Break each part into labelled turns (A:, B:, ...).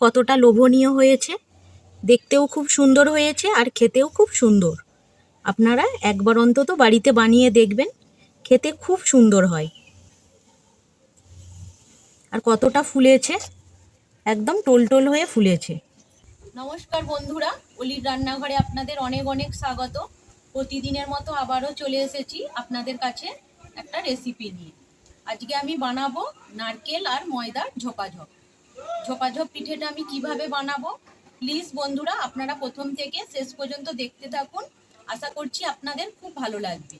A: কতটা লোভনীয় হয়েছে। দেখতেও খুব সুন্দর হয়েছে আর খেতেও খুব সুন্দর। আপনারা একবার অন্তত বাড়িতে বানিয়ে দেখবেন, খেতে খুব সুন্দর হয়। আর কতটা ফুলেছে, একদম টোলটোল হয়ে ফুলেছে। নমস্কার বন্ধুরা, অলির রান্নাঘরে আপনাদের অনেক অনেক স্বাগত। প্রতিদিনের মতো আবারও চলে এসেছি আপনাদের কাছে একটা রেসিপি নিয়ে। আজকে আমি বানাবো নারকেল আর ময়দার ঝোপাঝপ। ঝোপাঝপ পিঠেটা আমি কীভাবে বানাবো? প্লিজ বন্ধুরা, আপনারা প্রথম থেকে শেষ পর্যন্ত দেখতে থাকুন। আশা করছি আপনাদের খুব ভালো লাগবে।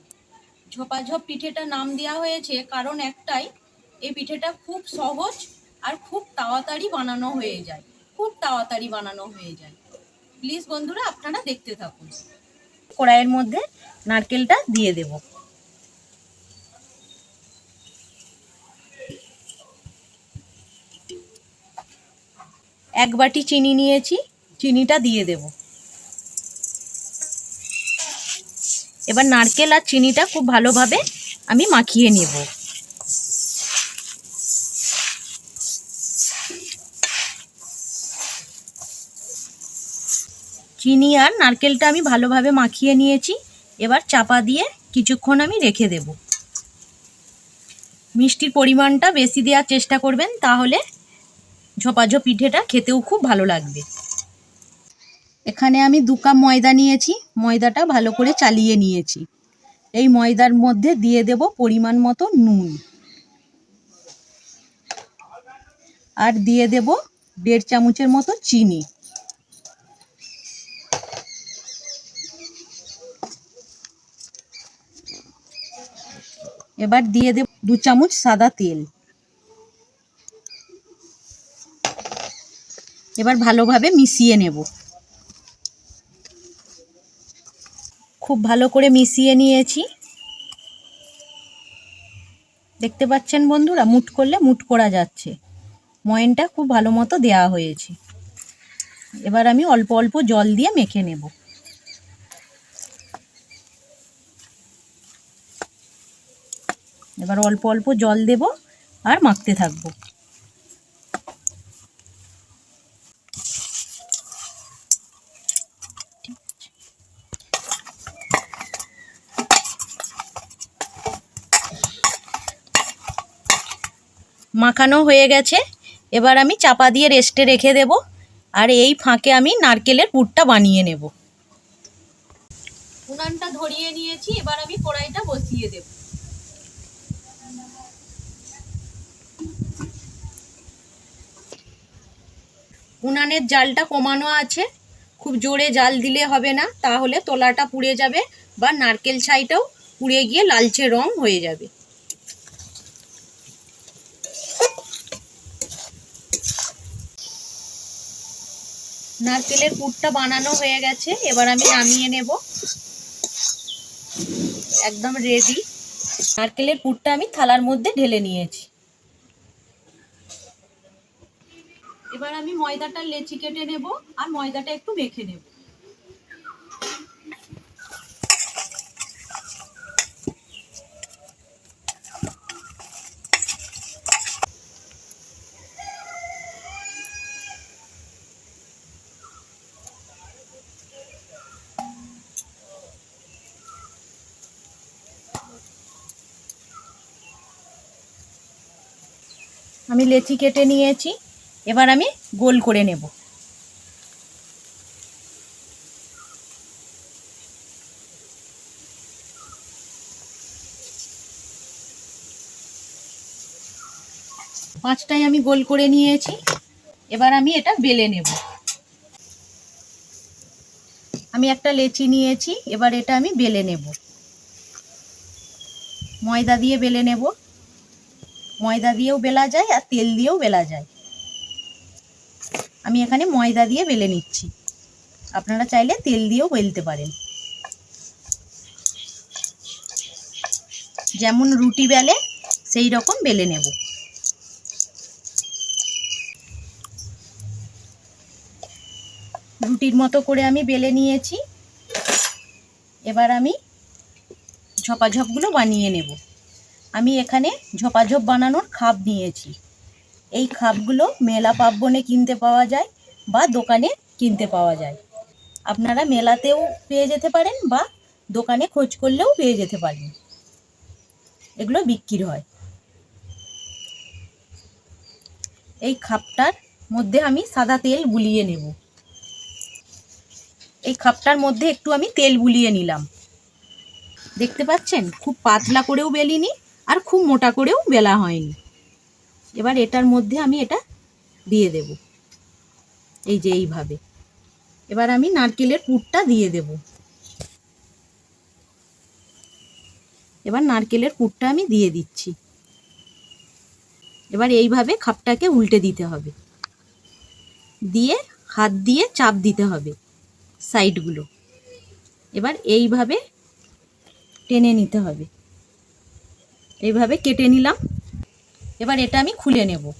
A: ঝোপাঝপ পিঠেটা নাম দেওয়া হয়েছে কারণ একটাই, এই পিঠেটা খুব সহজ আর খুব তাড়াতাড়ি বানানো হয়ে যায়। খুব তাড়াতাড়ি বানানো হয়ে যায়। প্লিজ বন্ধুরা, আপনারা দেখতে থাকুন। কড়াইয়ের মধ্যে নারকেলটা দিয়ে দেব। এক বাটি চিনি নিয়েছি, চিনিটা দিয়ে দেব। এবার নারকেল আর চিনিটা খুব ভালোভাবে আমি মাখিয়ে নেব। চিনি আর নারকেলটা আমি ভালোভাবে মাখিয়ে নিয়েছি, এবার চাপা দিয়ে কিছুক্ষণ আমি রেখে দেব। মিষ্টির পরিমাণটা বেশি দেওয়ার চেষ্টা করবেন, তাহলে ঝোপাঝোপ পিঠেটা খেতেও খুব ভালো লাগবে। এখানে আমি দু কাপ ময়দা নিয়েছি, ময়দাটা ভালো করে চালিয়ে নিয়েছি। এই ময়দার মধ্যে দিয়ে দেব পরিমাণ মতো নুন। আর দিয়ে দেব দেড় চামচের মতো চিনি। এবার দিয়ে দেব দু চামচ সাদা তেল। এবার ভালোভাবে মিশিয়ে নেব। খুব ভালো করে মিশিয়ে নিয়েছি। দেখতে পাচ্ছেন বন্ধুরা, মুট করলে মুট করা যাচ্ছে। ময়নটা খুব ভালো মতো দেওয়া হয়েছে। এবার আমি অল্প অল্প জল দিয়ে মেখে নেব। এবার অল্প অল্প জল দেব আর মাখতে থাকব। মাখানো হয়ে গেছে। এবার আমি চাপা দিয়ে রেস্টে রেখে দেব আর এই ফাঁকে আমি নারকেলের পুরটা বানিয়ে নেব। উনানটা ধরিয়ে নিয়েছি, এবার আমি কড়াইটা বসিয়ে দেব। উনানের জালটা কমানো আছে। খুব জোরে জাল দিলে হবে না, তাহলে তোলাটা পুড়ে যাবে বা নারকেল ছাইটাও পুড়ে গিয়ে লালচে রং হয়ে যাবে। নারকেলের পুরটা বানানো হয়ে গেছে, এবার আমি নামিয়ে নেব। একদম রেডি নারকেলের পুরটা আমি থালার মধ্যে ঢেলে নিয়েছি। এবার আমি ময়দাটা লেচি কেটে নেব, আর ময়দাটা একটু মেখে নেব। আমি লেচি কেটে নিয়েছি, এবার আমি গোল করে নেব। পাঁচটাই আমি গোল করে নিয়েছি, এবার আমি এটা বেলে নেব। আমি একটা লেচি নিয়েছি, এবার এটা আমি বেলে নেব। ময়দা দিয়ে বেলে নেব। ময়দা দিয়েও বেলা যায় আর তেল দিয়েও বেলা যায়। আমি এখানে ময়দা দিয়ে বেলে নিচ্ছি। আপনারা চাইলে তেল দিয়েও বেলতে পারেন। যেমন রুটি বেলে, সেই রকম বেলে নেব। রুটির মতো করে আমি বেলে নিয়েছি। এবার আমি ঝপাঝপগুলো বানিয়ে নেব। আমি এখানে ঝপাঝপ বানানোর খাপ নিয়েছি। এই খাপগুলো মেলা পার্বণে কিনতে পাওয়া যায় বা দোকানে কিনতে পাওয়া যায়। আপনারা মেলাতেও পেয়ে যেতে পারেন বা দোকানে খোঁজ করলেও পেয়ে যেতে পারেন। এগুলো বিক্রি হয়। এই খাপটার মধ্যে আমি সাদা তেল বুলিয়ে নেব। এই খাপটার মধ্যে একটু আমি তেল বুলিয়ে নিলাম। দেখতে পাচ্ছেন? খুব পাতলা করেও বেলিনি আর খুব মোটা করেও বেলা হয়নি। এবার এটার মধ্যে আমি এটা দিয়ে দেব। এই যে এইভাবে। এবার আমি নারকেলের পুরটা দিয়ে দেব। এবার নারকেলের পুরটা আমি দিয়ে দিচ্ছি। এবার এইভাবে খাপটাকে উল্টে দিতে হবে। দিয়ে হাত দিয়ে চাপ দিতে হবে সাইডগুলো। এবার এইভাবে টেনে নিতে হবে। এইভাবে কেটে নিলাম। এবার এটা আমি খুলে নেব।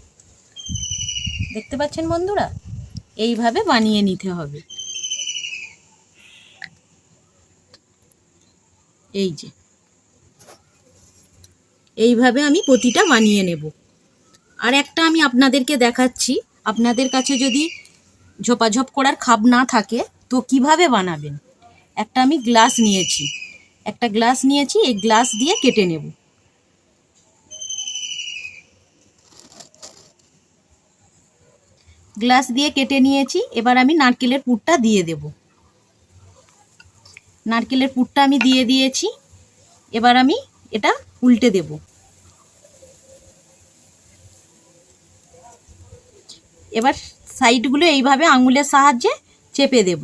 A: দেখতে পাচ্ছেন বন্ধুরা? এইভাবে বানিয়ে নিতে হবে। এই যে। এইভাবে আমি প্রতিটা বানিয়ে নেব। আর একটা আমি আপনাদেরকে দেখাচ্ছি। আপনাদের কাছে যদি ঝোপাঝপ করার খাপ না থাকে, তো কীভাবে বানাবেন? একটা আমি গ্লাস নিয়েছি। একটা গ্লাস নিয়েছি, এই গ্লাস দিয়ে কেটে নেব। গ্লাস দিয়ে কেটে নিয়েছি, এবার আমি নারকেলের পুরটা দিয়ে দেব। নারকেলের পুরটা আমি দিয়ে দিয়েছি, এবার আমি এটা উল্টে দেব। এবার সাইডগুলো এইভাবে আঙুলের সাহায্যে চেপে দেব।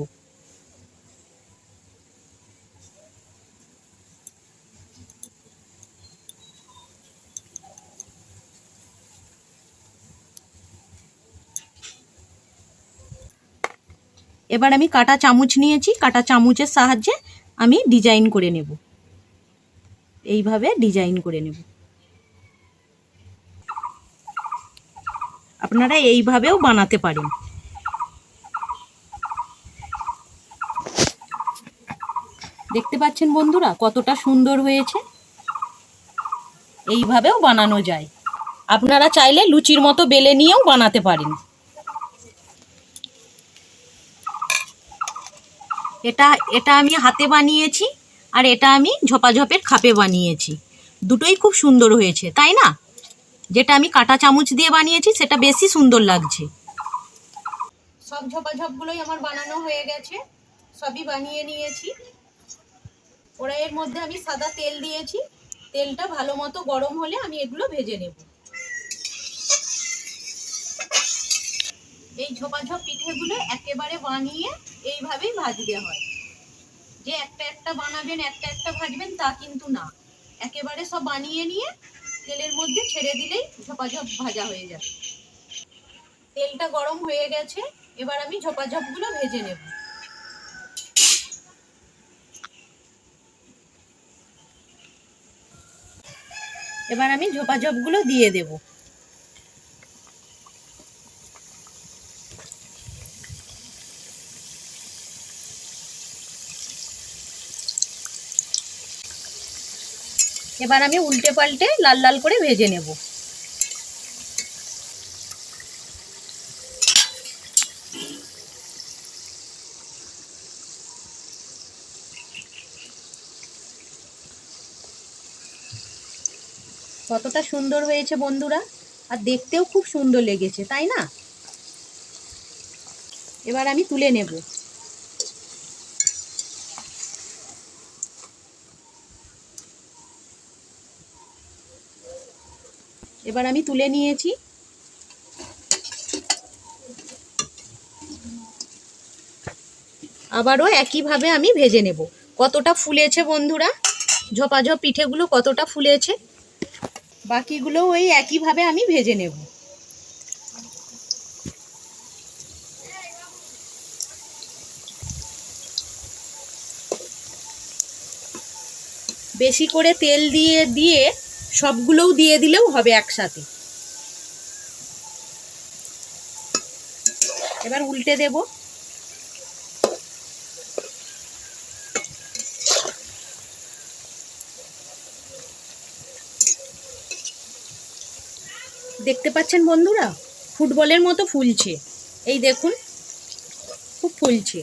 A: এবার আমি কাটা চামচ নিয়েছি, কাটা চামচের সাহায্যে আমি ডিজাইন করে নেব। এইভাবে ডিজাইন করে নেব। আপনারা এইভাবেও বানাতে পারেন। দেখতে পাচ্ছেন বন্ধুরা কতটা সুন্দর হয়েছে? এইভাবেও বানানো যায়। আপনারা চাইলে লুচির মতো বেলে নিয়েও বানাতে পারেন। এটা এটা আমি হাতে বানিয়েছি আর এটা আমি ঝপাঝপের খাপে বানিয়েছি। দুটোই খুব সুন্দর হয়েছে, তাই না? যেটা আমি কাটা চামচ দিয়ে বানিয়েছি, সেটা বেশি সুন্দর লাগছে। সব ঝপাঝপগুলোই আমার বানানো হয়ে গেছে, সবই বানিয়ে নিয়েছি। কড়াইয়ের মধ্যে আমি সাদা তেল দিয়েছি, তেলটা ভালো মতো গরম হলে আমি এগুলো ভেজে নেব। এই ঝোপাঝপ পিঠেগুলো একেবারে বানিয়ে এইভাবেই ভাজতে হয়। যে একটা একটা বানাবেন, একটা একটা ভাজবেন তা কিন্তু না। একেবারে সব বানিয়ে নিয়ে তেলের মধ্যে ছেড়ে দিলেই ঝোপাঝপ ভাজা হয়ে যাবে। তেলটা গরম হয়ে গেছে, এবার আমি ঝোপাঝপগুলো ভেজে নেব। এবার আমি ঝোপাঝপগুলো দিয়ে দেব। এবার আমি উল্টে পাল্টে লাল লাল করে ভেজে নেব। কতটা সুন্দর হয়েছে বন্ধুরা, আর দেখতেও খুব সুন্দর লেগেছে, তাই না? এবার আমি তুলে নেব। এবার আমি তুলে নিয়েছি। আবারও একইভাবে আমি ভেজে নেব। কতটা ফুলেছে বন্ধুরা? ঝোপাঝপ পিঠেগুলো কতটা ফুলেছে? বাকিগুলো ওই একইভাবে আমি ভেজে নেব। বেশি করে তেল দিয়ে দিয়ে সবগুলোও দিয়ে দিলেও হবে একসাথে। এবার উল্টে দেব। দেখতে পাচ্ছেন বন্ধুরা? ফুটবলের মতো ফুলছে। এই দেখুন, খুব ফুলছে।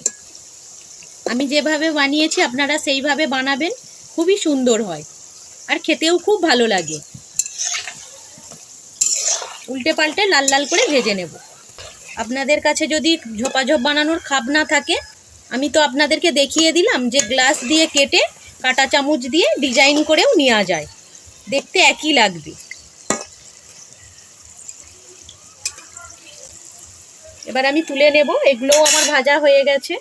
A: আমি যেভাবে বানিয়েছি, আপনারা সেইভাবে বানাবেন, খুবই সুন্দর হয়। আর খেতেও খুব ভালো লাগে। উল্টে পাল্টে লাল লাল করে ভেজে নেব। আপনাদের কাছে যদি ঝোপাঝোপ বানানোর খাপ না থাকে, আমি তো আপনাদেরকে দেখিয়ে দিলাম যে গ্লাস দিয়ে কেটে কাটা চামচ দিয়ে ডিজাইন করেও নেওয়া যায়। দেখতে একই লাগবে। এবার আমি তুলে নেব, এগুলোও আমার ভাজা হয়ে গেছে।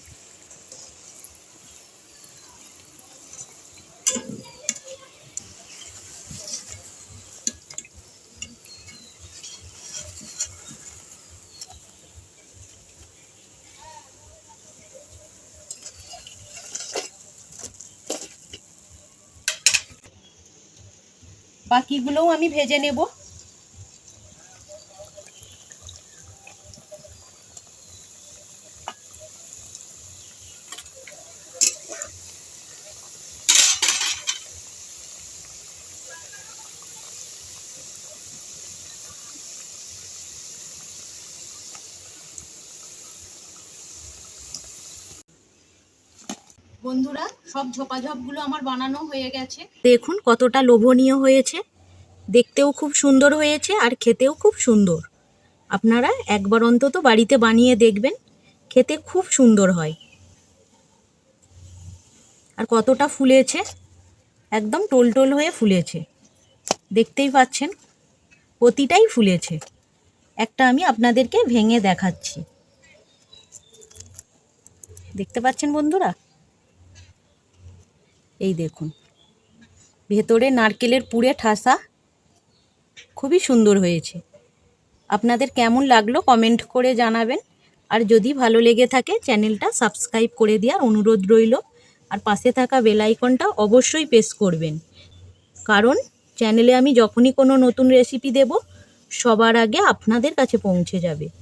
A: বাকিগুলোও আমি ভেজে নেব। বন্ধুরা, সব ঝোপাঝপগুলো আমার বানানো হয়ে গেছে। দেখুন কতটা লোভনীয় হয়েছে। দেখতেও খুব সুন্দর হয়েছে আর খেতেও খুব সুন্দর। আপনারা একবার অন্তত বাড়িতে বানিয়ে দেখবেন, খেতে খুব সুন্দর হয়। আর কতটা ফুলেছে, একদম টোল টোল হয়ে ফুলেছে। দেখতেই পাচ্ছেন, প্রতিটাই ফুলেছে। একটা আমি আপনাদেরকে ভেঙে দেখাচ্ছি। দেখতে পাচ্ছেন বন্ধুরা? এই দেখুন। ভেতরে নারকেলের পুরে ঠাসা। খুবই সুন্দর হয়েছে। আপনাদের কেমন লাগল কমেন্ট করে জানাবেন। আর যদি ভালো লেগে থাকে, চ্যানেলটা সাবস্ক্রাইব করে দেওয়ার অনুরোধ রইল। আর পাশে থাকা বেল আইকনটা অবশ্যই প্রেস করবেন। কারণ চ্যানেলে আমি যখনই কোনো নতুন রেসিপি দেব, সবার আগে আপনাদের কাছে পৌঁছে যাবে।